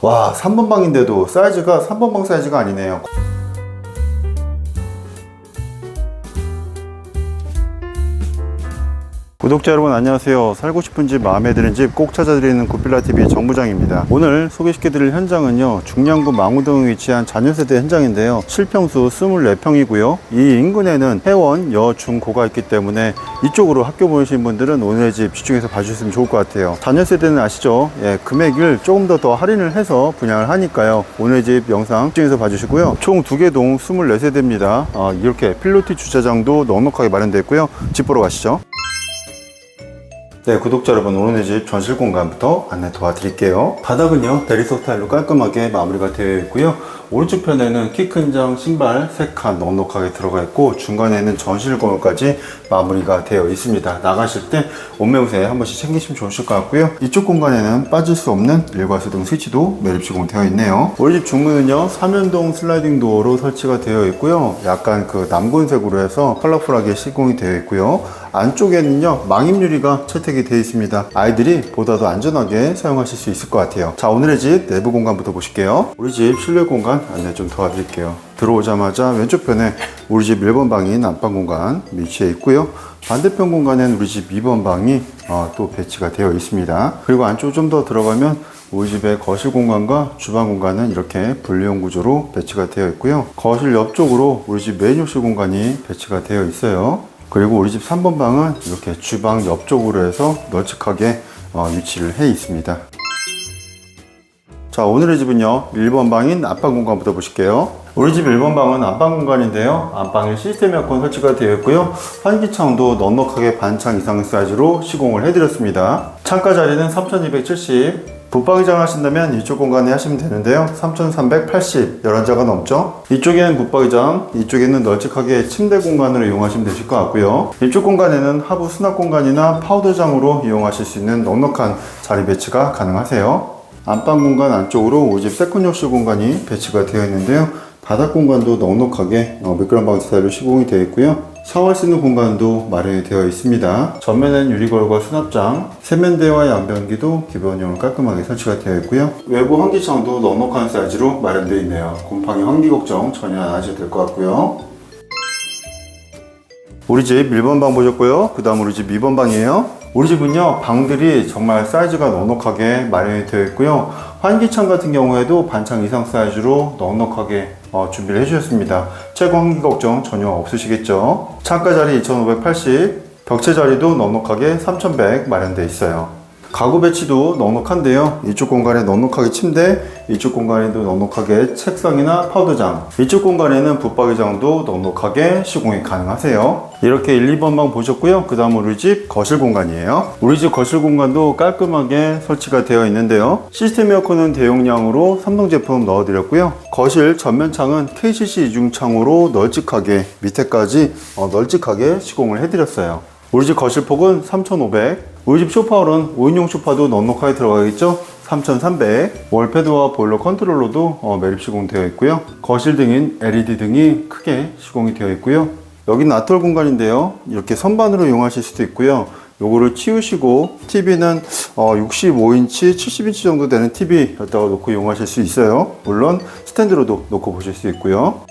와 3번 방인데도 사이즈가 3번 방 사이즈가 아니네요 구독자 여러분 안녕하세요. 살고 싶은 집 마음에 드는 집 꼭 찾아드리는 구필라TV의 정부장입니다. 오늘 소개시켜 드릴 현장은요 중량구 망우동에 위치한 잔여세대 현장인데요. 실평수 24평이고요. 이 인근에는 회원 여 중 고가 있기 때문에 이쪽으로 학교 보내신 분들은 오늘의 집 집중해서 봐주시면 좋을 것 같아요. 잔여세대는 아시죠? 예, 금액을 조금 더 더 할인을 해서 분양을 하니까요. 오늘의 집 영상 집중해서 봐주시고요. 총 두 개 동 24세대입니다. 아, 이렇게 필로티 주차장도 넉넉하게 마련되어 있고요. 집 보러 가시죠 네, 구독자 여러분, 오늘의 집 전실 공간부터 안내 도와드릴게요. 바닥은요, 대리석 타일로 깔끔하게 마무리가 되어 있고요. 오른쪽 편에는 키 큰 장 신발 3칸 넉넉하게 들어가 있고, 중간에는 전실 공간까지 마무리가 되어 있습니다. 나가실 때 옷매우새 한 번씩 챙기시면 좋으실 것 같고요. 이쪽 공간에는 빠질 수 없는 일괄수동 스위치도 매립 시공되어 있네요. 우리 집 중문은요, 삼연동 슬라이딩 도어로 설치가 되어 있고요. 약간 그 남곤색으로 해서 컬러풀하게 시공이 되어 있고요. 안쪽에는요 망임 유리가 채택이 되어 있습니다. 아이들이 보다 더 안전하게 사용하실 수 있을 것 같아요. 자 오늘의 집 내부 공간부터 보실게요. 우리 집 실내 공간 안내 좀 도와드릴게요. 들어오자마자 왼쪽 편에 우리 집 1번 방인 안방 공간 위치해 있고요. 반대편 공간에는 우리 집 2번 방이 어, 또 배치가 되어 있습니다. 그리고 안쪽 좀 더 들어가면 우리 집의 거실 공간과 주방 공간은 이렇게 분리형 구조로 배치가 되어 있고요. 거실 옆쪽으로 우리 집 메인 욕실 공간이 배치가 되어 있어요 그리고 우리 집 3번 방은 이렇게 주방 옆쪽으로 해서 널찍하게 어, 위치를 해 있습니다. 자, 오늘의 집은요, 1번 방인 안방 공간부터 보실게요. 우리 집 1번 방은 안방 공간인데요. 안방에 시스템 에어컨 설치가 되어 있고요. 환기창도 넉넉하게 반창 이상 사이즈로 시공을 해드렸습니다. 창가 자리는 3270, 붙박이장 하신다면 이쪽 공간에 하시면 되는데요. 3380, 11자가 넘죠. 이쪽에는 붙박이장, 이쪽에는 널찍하게 침대 공간으로 이용하시면 되실 것 같고요. 이쪽 공간에는 하부 수납 공간이나 파우더장으로 이용하실 수 있는 넉넉한 자리 배치가 가능하세요. 안방 공간 안쪽으로 우리 집 세컨 욕실 공간이 배치가 되어 있는데요. 바닥 공간도 넉넉하게 어, 미끄럼방 스타일로 시공이 되어 있고요. 샤워할 수 있는 공간도 마련이 되어 있습니다. 전면엔 유리걸과 수납장, 세면대와 양변기도 기본형으로 깔끔하게 설치가 되어 있고요. 외부 환기창도 넉넉한 사이즈로 마련되어 있네요. 곰팡이 환기 걱정 전혀 안 하셔도 될 것 같고요. 우리 집 1번 방 보셨고요. 그 다음 우리 집 2번 방이에요. 우리 집은요, 방들이 정말 사이즈가 넉넉하게 마련이 되어 있고요. 환기창 같은 경우에도 반창 이상 사이즈로 넉넉하게 어, 준비를 해주셨습니다. 최고 환기 걱정 전혀 없으시겠죠? 창가 자리 2580, 벽체 자리도 넉넉하게 3100 마련되어 있어요. 가구 배치도 넉넉한데요. 이쪽 공간에 넉넉하게 침대, 이쪽 공간에도 넉넉하게 책상이나 파우더장, 이쪽 공간에는 붙박이장도 넉넉하게 시공이 가능하세요. 이렇게 1, 2번 방 보셨고요. 그 다음 우리 집 거실 공간이에요. 우리 집 거실 공간도 깔끔하게 설치가 되어 있는데요. 시스템 에어컨은 대용량으로 삼성 제품 넣어드렸고요. 거실 전면창은 KCC 이중창으로 널찍하게 밑에까지 어, 널찍하게 시공을 해드렸어요. 우리 집 거실 폭은 3,500. 우리 집 소파홀은 5인용 소파도 넉넉하게 들어가겠죠? 3,300. 월패드와 보일러 컨트롤러도 어, 매립 시공되어 있고요. 거실 등인 LED 등이 크게 시공이 되어 있고요. 여기는 아톨 공간인데요. 이렇게 선반으로 이용하실 수도 있고요. 요거를 치우시고 TV는 65인치, 70인치 정도 되는 TV 여기다가 놓고 이용하실 수 있어요. 물론 스탠드로도 놓고 보실 수 있고요.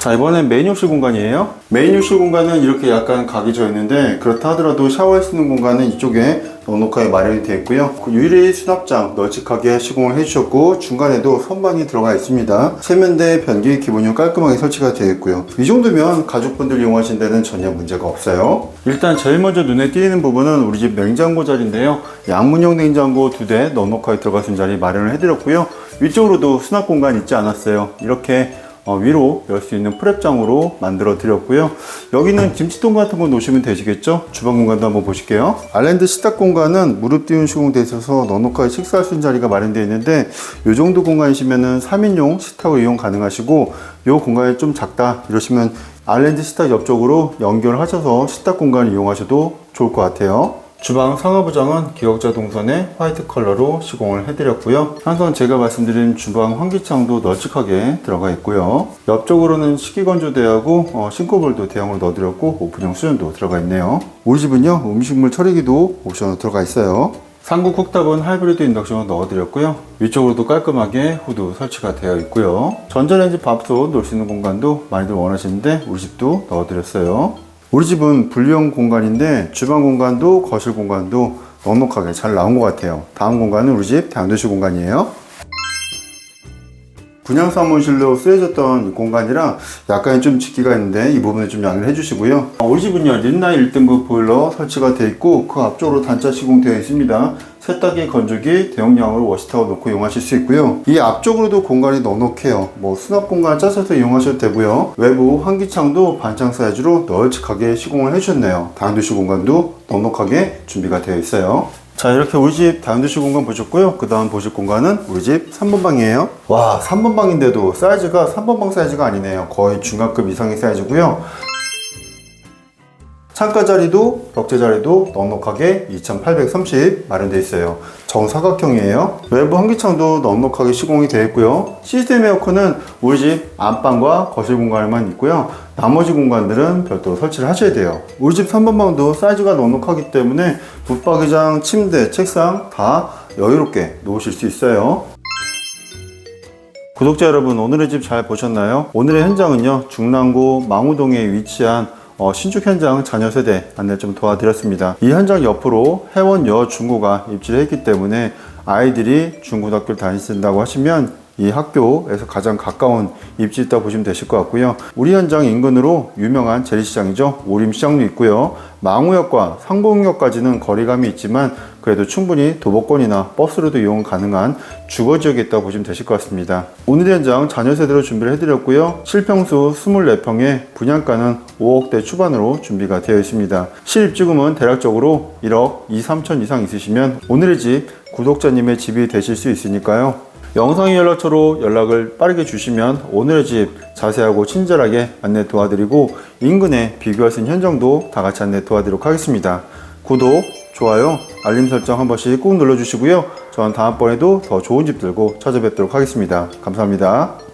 자 이번엔 메인 욕실 공간이에요. 메인 욕실 공간은 이렇게 약간 각이 져 있는데 그렇다 하더라도 샤워할 수 있는 공간은 이쪽에 넉넉하게 마련이 되어 있고요. 그 유리 수납장 널찍하게 시공을 해주셨고 중간에도 선반이 들어가 있습니다. 세면대 변기 기본형 깔끔하게 설치가 되어 있고요. 이 정도면 가족분들 이용하신 데는 전혀 문제가 없어요. 일단 제일 먼저 눈에 띄는 부분은 우리 집 냉장고 자리인데요. 양문형 냉장고 두 대 넉넉하게 들어갈 수 있는 자리 마련을 해드렸고요. 위쪽으로도 수납 공간 있지 않았어요. 이렇게 어, 위로 열 수 있는 프랩장으로 만들어 드렸고요. 여기는 김치통 같은 거 놓으시면 되시겠죠? 주방 공간도 한번 보실게요. 아일랜드 식탁 공간은 무릎 띄운 시공되어 있어서 넉넉하게 식사할 수 있는 자리가 마련되어 있는데 이 정도 공간이시면은 3인용 식탁을 이용 가능하시고 이 공간이 좀 작다 이러시면 아일랜드 식탁 옆쪽으로 연결하셔서 식탁 공간을 이용하셔도 좋을 것 같아요. 주방 상하부장은 기역자 동선에 화이트 컬러로 시공을 해드렸고요. 항상 제가 말씀드린 주방 환기창도 널찍하게 들어가 있고요. 옆쪽으로는 식기건조대하고 어, 싱크볼도 대형으로 넣어드렸고 오픈형 수전도 들어가 있네요. 우리 집은요 음식물 처리기도 옵션으로 들어가 있어요. 상구 쿡탑은 하이브리드 인덕션을 넣어드렸고요. 위쪽으로도 깔끔하게 후드 설치가 되어 있고요. 전자레인지 밥솥 놓을 수 있는 공간도 많이들 원하시는데 우리 집도 넣어드렸어요. 우리 집은 분리형 공간인데 주방 공간도 거실 공간도 넉넉하게 잘 나온 것 같아요. 다음 공간은 우리 집 당도실 공간이에요. 분양 사무실로 쓰여졌던 이 공간이라 약간의 좀 짓기가 있는데 이 부분에 좀 양해를 해주시고요. 어, 우리 집은요 린나이 1등급 보일러 설치가 되어 있고 그 앞쪽으로 단자 시공되어 있습니다. 세탁기, 건조기, 대용량으로 워시타워 놓고 이용하실 수 있고요. 이 앞쪽으로도 공간이 넉넉해요. 뭐 수납 공간 짜셔서 이용하셔도 되고요. 외부 환기창도 반창 사이즈로 널찍하게 시공을 해주셨네요. 다용도실 공간도 넉넉하게 준비가 되어 있어요. 자 이렇게 우리 집 다용도실 공간 보셨고요. 그 다음 보실 공간은 우리 집 3번 방이에요. 와 3번 방인데도 사이즈가 3번 방 사이즈가 아니네요. 거의 중간급 이상의 사이즈고요 창가 자리도 벽제 자리도 넉넉하게 2830 마련되어 있어요. 정사각형이에요. 외부 환기창도 넉넉하게 시공이 되어 있고요. 시스템 에어컨은 우리 집 안방과 거실 공간에만 있고요. 나머지 공간들은 별도로 설치를 하셔야 돼요. 우리 집 3번 방도 사이즈가 넉넉하기 때문에 붙박이장, 침대, 책상 다 여유롭게 놓으실 수 있어요. 구독자 여러분 오늘의 집 잘 보셨나요? 오늘의 현장은요 중랑구 망우동에 위치한 어, 신축 현장 자녀 세대 안내 좀 도와드렸습니다. 이 현장 옆으로 해원 여 중고가 입지를 했기 때문에 아이들이 중고등학교를 다니신다고 하시면 이 학교에서 가장 가까운 입지 있다 보시면 되실 것 같고요. 우리 현장 인근으로 유명한 재래시장이죠. 오림시장도 있고요. 망우역과 상봉역까지는 거리감이 있지만 그래도 충분히 도보권이나 버스로도 이용 가능한 주거 지역에 있다고 보시면 되실 것 같습니다. 오늘 현장 자녀 세대로 준비를 해드렸고요. 실평수 24평에 분양가는 5억대 초반으로 준비가 되어 있습니다. 실입주금은 대략적으로 1억 2, 3천 이상 있으시면 오늘의 집 구독자님의 집이 되실 수 있으니까요. 영상의 연락처로 연락을 빠르게 주시면 오늘의 집 자세하고 친절하게 안내 도와드리고 인근에 비교할 수 있는 현장도 다 같이 안내 도와드리도록 하겠습니다. 구독, 좋아요, 알림 설정 한 번씩 꼭 눌러주시고요. 저는 다음번에도 더 좋은 집 들고 찾아뵙도록 하겠습니다. 감사합니다.